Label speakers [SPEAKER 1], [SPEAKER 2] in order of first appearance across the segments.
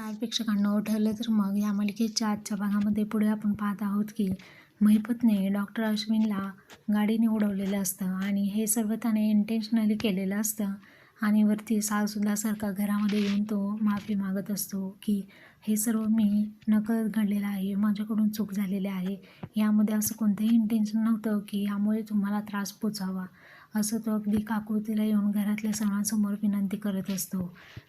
[SPEAKER 1] काय प्रेक्षकांना ठरलं तर मग या मालिकेच्या आजच्या भागामध्ये पुढे आपण पाहत आहोत की महिपतने डॉक्टर अश्विनला गाडीने उडवलेलं असतं आणि हे सर्व त्याने इंटेन्शनली केलेलं असतं. आणि वरती सारखा घरामध्ये येऊन तो माफी मागत असतो की हे सर्व मी नकळत घडलेलं आहे माझ्याकडून चूक झालेली आहे. यामध्ये असं कोणतंही इंटेन्शन नव्हतं की यामुळे तुम्हाला त्रास पोचावा असं तो अगदी काकुळतीला येऊन घरातल्या सर्वांसमोर विनंती करत असतो.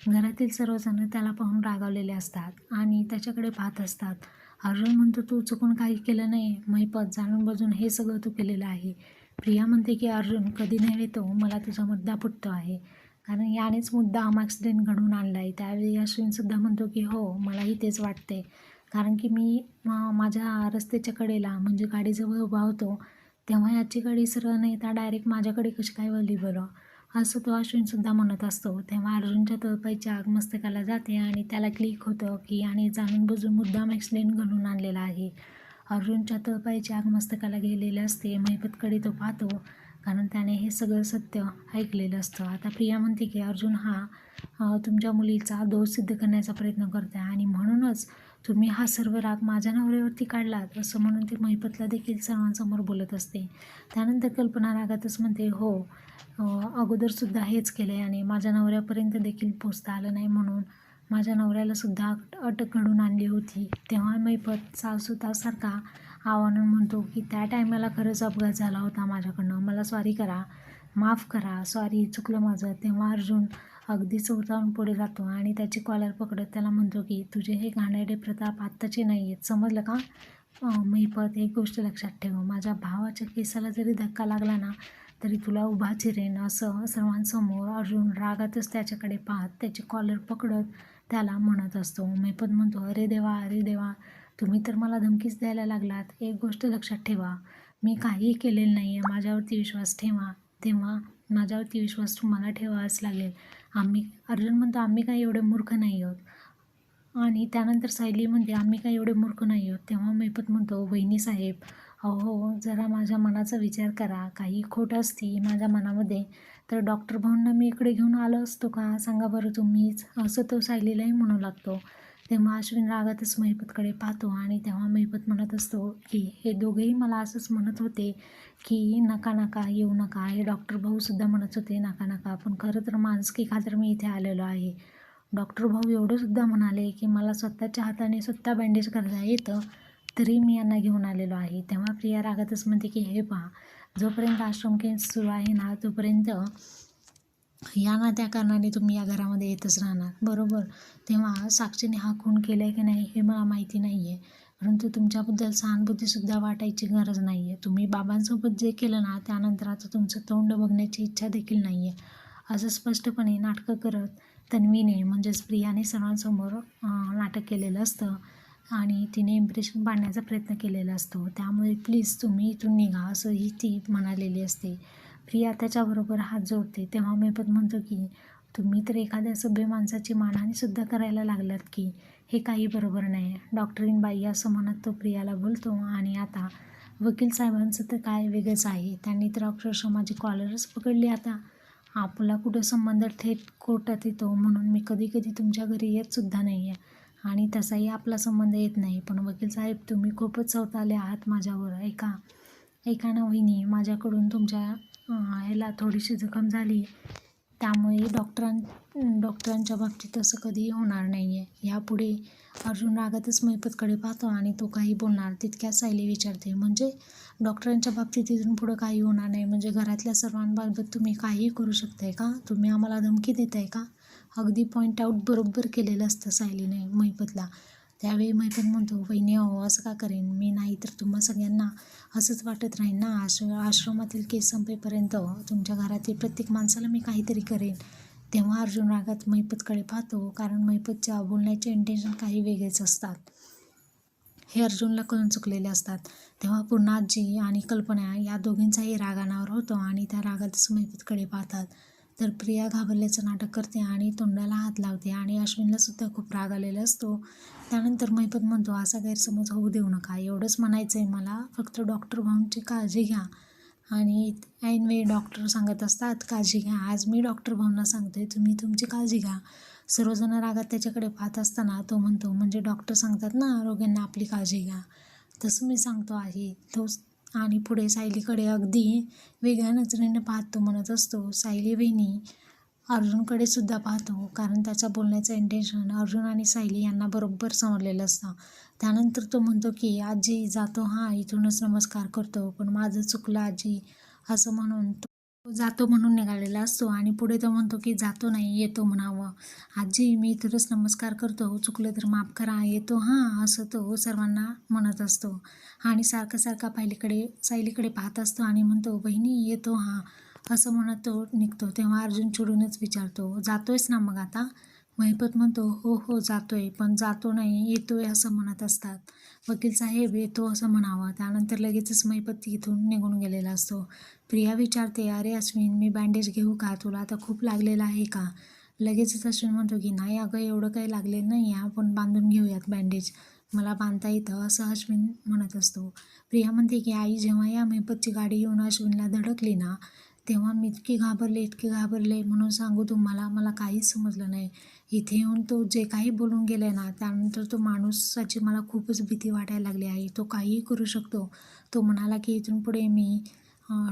[SPEAKER 1] घरातील सर्वजण त्याला पाहून रागावलेले असतात आणि त्याच्याकडे पाहत असतात. अर्जुन म्हणतो तू चुकून काही केलं नाही. महिपत जाणून बजून हे सगळं तू केलेलं आहे. प्रिया म्हणते की अर्जुन कधी नाही येतो. मला तुझा मुद्दा फुटतो आहे. कारण यानेच मुद्दा आम ॲक्सिडेंट घडवून आणला आहे त्यावेळी अश्विनसुद्धा म्हणतो की हो मलाही तेच वाटते कारण की मी माझ्या रस्त्याच्या कडेला म्हणजे गाडीजवळ उभा होतो. तेव्हा याची गाडी सरळ नाही तर डायरेक्ट माझ्याकडे कशी काय वळली बरं? असं तो अश्विनसुद्धा म्हणत असतो. तेव्हा अर्जुनच्या तळपायची आग मस्तकाला जाते आणि त्याला क्लिक होतं की आणि जाणून बुजून मुद्दाम ॲक्सिडेंट घडून आणलेला आहे. अर्जुनच्या तळपायची आग मस्तकाला गेलेली असते महिपतकडे तो पाहतो कारण त्याने हे सगळं सत्य ऐकलेलं असतं. आता प्रिया म्हणते की अर्जुन हा तुमच्या मुलीचा दोष सिद्ध करण्याचा प्रयत्न करते आणि म्हणूनच तुम्ही हा सर्व राग माझ्या नवऱ्यावरती काढलात असं म्हणून ती महिपतला देखील सर्वांसमोर बोलत असते. त्यानंतर कल्पना रागातच म्हणते हो अगोदरसुद्धा हेच केलं आहे आणि माझ्या नवऱ्यापर्यंत देखील पोचता आलं नाही म्हणून माझ्या नवऱ्यालासुद्धा अटक घडून आणली होती. तेव्हा मैपत सासूतासारखा आव्हानं म्हणतो की त्या टायमाला खरंच अपघात झाला होता माझ्याकडनं. मला सॉरी करा. माफ करा. सॉरी चुकलं माझं. तेव्हा अर्जुन अगदी चौथावून पुढे जातो आणि त्याची कॉलर पकडत त्याला म्हणतो की तुझे हे घाणेरडे प्रताप आत्ताचे नाही आहेत समजलं का? अं, महिपत एक गोष्ट लक्षात ठेव. माझ्या भावाच्या केसाला जरी धक्का लागला ना तरी तुला उभा चिरेन असं सर्वांसमोर अर्जुन रागातच त्याच्याकडे पाहत त्याची कॉलर पकडत त्याला म्हणत असतो. महिपत म्हणतो अरे देवा अरे देवा तुम्ही तर मला धमकीच द्यायला लागलात. एक गोष्ट लक्षात ठेवा. मी काहीही केलेलं नाही आहे माझ्यावरती विश्वास ठेवा. तेव्हा माझ्यावरती विश्वास तुम्हाला ठेवावाच लागेल. आम्ही अर्जुन म्हणतो आम्ही काही एवढे मूर्ख नाही आहोत. आणि त्यानंतर सायली म्हणते आम्ही काय एवढे मूर्ख नाही आहोत. तेव्हा मैपत म्हणतो वहिनी साहेब अहो जरा माझ्या मनाचा विचार करा. काही खोट असती माझ्या मनामध्ये तर डॉक्टर भाऊंना मी इकडे घेऊन आलो असतो का? सांगा बरं तुम्हीच. असं तो सायलीलाही म्हणू लागतो. तेव्हा अश्विन रागातच महिपतकडे पाहतो आणि तेव्हा महिपत म्हणत असतो की हे दोघेही मला असंच म्हणत होते की नका नका येऊ नका. हे डॉक्टर भाऊसुद्धा म्हणत होते नका नका. पण खरं तर माणसकी खातर मी इथे आलेलो आहे. डॉक्टर भाऊ एवढंसुद्धा म्हणाले की मला स्वतःच्या हाताने स्वतः बँडेज करता येतं तरी मी यांना घेऊन आलेलो आहे. तेव्हा प्रिया रागातच म्हणते की हे पहा जोपर्यंत आश्रम केंद्र सुरू आहे ना तोपर्यंत या ना त्या कारणाने तुम्ही या घरामध्ये येतच राहणार. बरोबर. तेव्हा साक्षीने हा खून केला आहे की नाही हे मला माहिती नाही आहे परंतु तुमच्याबद्दल सहानुभूतीसुद्धा वाटायची गरज नाही आहे तुम्ही बाबांसोबत जे केलं ना त्यानंतर आता तुमचं तोंड बघण्याची इच्छा देखील नाही आहे असं स्पष्टपणे नाटकं करत तन्वीने म्हणजेच प्रियाने सर्वांसमोर नाटक केलेलं असतं आणि तिने इम्प्रेशन पाडण्याचा प्रयत्न केलेला असतो. त्यामुळे प्लीज तुम्ही इथून निघा असंही ती म्हणालेली असते. प्रिया त्याच्याबरोबर हात जोडते. तेव्हा मी पण म्हणतो की तुम्ही तर एखाद्या सभ्य माणसाची मानहानीसुद्धा करायला लागलात की हे काही बरोबर नाही. डॉक्टरीन बाई असं म्हणत तो प्रियाला बोलतो आणि आता वकील साहेबांचं तर काय वेगळंच आहे. त्यांनी तर अक्षरशः माझी कॉलरच पकडली आता. आपला कुठं संबंध थेट कोर्टात येतो म्हणून मी कधी कधी तुमच्या घरी येतसुद्धा नाही आहे आणि तसाही आपला संबंध येत नाही. पण वकील साहेब तुम्ही खूपच चौताले आहात माझ्यावर. ऐका ऐका ना वहिनी माझ्याकडून तुमच्या ह्याला थोडीशी जखम झाली. त्यामुळे डॉक्टरां डॉक्टरांच्या बाबतीत असं कधीही होणार नाही आहे यापुढे अर्जुन रागातच मैपतकडे पाहतो आणि तो काही बोलणार तितक्याच सायली विचारते म्हणजे डॉक्टरांच्या बाबतीत इथून पुढं काही होणार नाही. म्हणजे घरातल्या सर्वांबाबत तुम्ही काहीही करू शकताय का? तुम्ही आम्हाला धमकी देताय का? अगदी पॉईंट आऊट बरोबर केलेलं असतं सायलीने मैपतला. त्यावेळी मैपत म्हणतो वहिनी अहो असं का करेन? मी नाही तर तुम्हा सगळ्यांना असंच वाटत राहीन ना. आश्र आश्रमातील केस संपेपर्यंत तुमच्या घरातील प्रत्येक माणसाला मी काहीतरी करेन. तेव्हा अर्जुन रागात मैपतकडे पाहतो कारण मैपतच्या बोलण्याचे इंटेन्शन काही वेगळेच असतात. हे अर्जुनला कळून चुकलेले असतात. तेव्हा पुन्हा आजी आणि कल्पना या दोघींचाही राग अनावर होतो आणि त्या रागातच मैपतकडे पाहतात. तर प्रिया घाबरल्याचं नाटक करते आणि तोंडाला हात लावते आणि अश्विनला सुद्धा खूप राग आलेला असतो. त्यानंतर मैपत म्हणतो असा गैरसमज होऊ देऊ नका. एवढंच म्हणायचं आहे मला. फक्त डॉक्टर भाऊंची काळजी घ्या. आणि ऐनवेळी डॉक्टर सांगत असतात काळजी घ्या. आज मी डॉक्टर भाऊंना सांगते तुम्ही तुमची काळजी घ्या. सर्वजण रागात त्याच्याकडे पाहत असताना तो म्हणतो म्हणजे डॉक्टर सांगतात ना आरोग्यांना आपली काळजी घ्या. तसं मी सांगतो आहे. तो आणि पुढे सायलीकडे अगदी वेगळ्या नजरेने पाहतो म्हणत असतो. सायली वहिनी अर्जुनकडे सुद्धा पाहतो कारण त्याच्या बोलण्याचं इंटेन्शन अर्जुन आणि सायली यांना बरोबर समजलेलं असतं. त्यानंतर तो म्हणतो की आजी जातो. हा इथूनच नमस्कार करतो. पण माझं चुकलं आजी असं म्हणून तो जातो म्हणून निघालेला असतो आणि पुढे तो म्हणतो की जातो नाही येतो म्हणावं. आजी मी इथूनच नमस्कार करतो. चुकलं तर माफ करा येतो हां असं तो सर्वांना म्हणत असतो. आणि सारखा सारखा पायलीकडे सायलीकडे पाहत असतो आणि म्हणतो बहिणी येतो हां असं म्हणत तो निघतो. तेव्हा अर्जुन चिडूनच विचारतो जातोयस ना मग आता? महिपत म्हणतो हो हो जातोय पण जातो नाही येतोय असं म्हणत असतात. वकील साहेब येतो असं म्हणावं. त्यानंतर लगेचच महिपत इथून निघून गेलेला असतो. प्रिया विचारते अरे अश्विन मी बँडेज घेऊ का? तुला आता खूप लागलेला आहे का? लगेचच अश्विन म्हणतो की नाही अगं एवढं काही लागलेलं नाही. आहे आपण बांधून घेऊयात बँडेज मला बांधता येतं असं अश्विन म्हणत असतो. प्रिया म्हणते की आई जेव्हा या महिपतची गाडी येऊन अश्विनला धडकली ना तेव्हा मी इतकी घाबरले इतके घाबरले. म्हणून सांगू तुम्हाला मला काहीच समजलं नाही. इथे येऊन तो जे काही बोलून गेले ना त्यानंतर तो माणूसाची मला खूपच भीती वाटायला लागली आहे तो काहीही करू शकतो. तो म्हणाला की इथून पुढे मी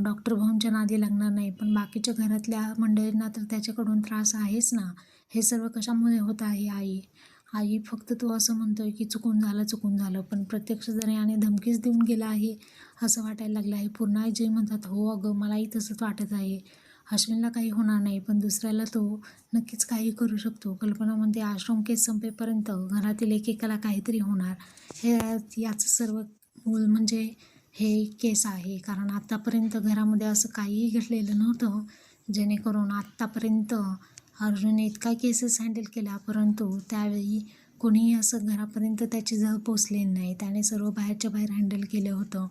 [SPEAKER 1] डॉक्टर भाऊंच्या नादी लागणार नाही पण बाकीच्या घरातल्या मंडळींना तर त्याच्याकडून त्रास आहेच ना. हे सर्व कशामुळे होत आहे आई? आई फक्त तो असं म्हणतो आहे की चुकून झालं चुकून झालं पण प्रत्यक्ष जर याने धमकीच देऊन गेला आहे असं वाटायला लागलं आहे. पूर्ण आई जे म्हणतात हो अगं मलाही तसंच वाटत आहे. अश्विनला काही होणार नाही पण दुसऱ्याला तो नक्कीच काही करू शकतो. कल्पना म्हणते आश्रम केस संपेपर्यंत घरातील एकेकाला काहीतरी होणार. हे याचं सर्व मूल म्हणजे हे केस आहे. कारण आत्तापर्यंत घरामध्ये असं काहीही घडलेलं नव्हतं जेणेकरून आत्तापर्यंत अर्जुनने इतका केसेस हँडल केला परंतु त्यावेळी कोणीही असं घरापर्यंत त्याची जळ पोचले नाही. त्याने सर्व बाहेरच्या बाहेर हँडल केलं होतं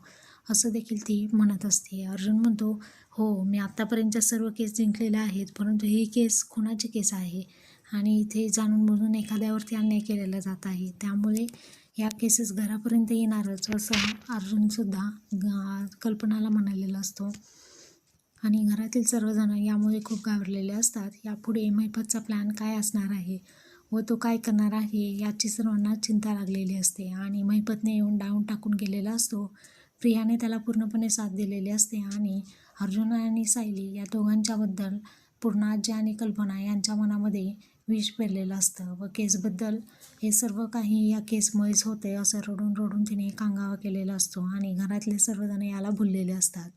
[SPEAKER 1] असं देखील ती म्हणत असते. अर्जुन म्हणतो हो मी आत्तापर्यंतच्या सर्व केस जिंकलेल्या आहेत परंतु ही केस खुनाची केस आहे आणि इथे जाणून बुजून एखाद्यावरती अन्याय केलेला जात आहे. त्यामुळे या केसेस घरापर्यंत येणारच असं अर्जुनसुद्धा कल्पनाला म्हणालेला असतो. आणि घरातील सर्वजण यामुळे खूप घाबरलेले असतात. यापुढे मैफतचा प्लॅन काय असणार आहे? व तो काय करणार आहे? याची सर्वांना चिंता लागलेली असते आणि महिपतने येऊन डाऊन टाकून गेलेला असतो. प्रियाने त्याला पूर्णपणे साथ दिलेली असते आणि अर्जुन आणि सायली या दोघांच्याबद्दल पूर्ण आजी आणि कल्पना यांच्या मनामध्ये विष पेरलेलं असतं व केसबद्दल हे सर्व काही या केसमुळेच होते असं रडून रडून तिने कांगावा केलेला असतो आणि घरातले सर्वजण याला भुललेले असतात.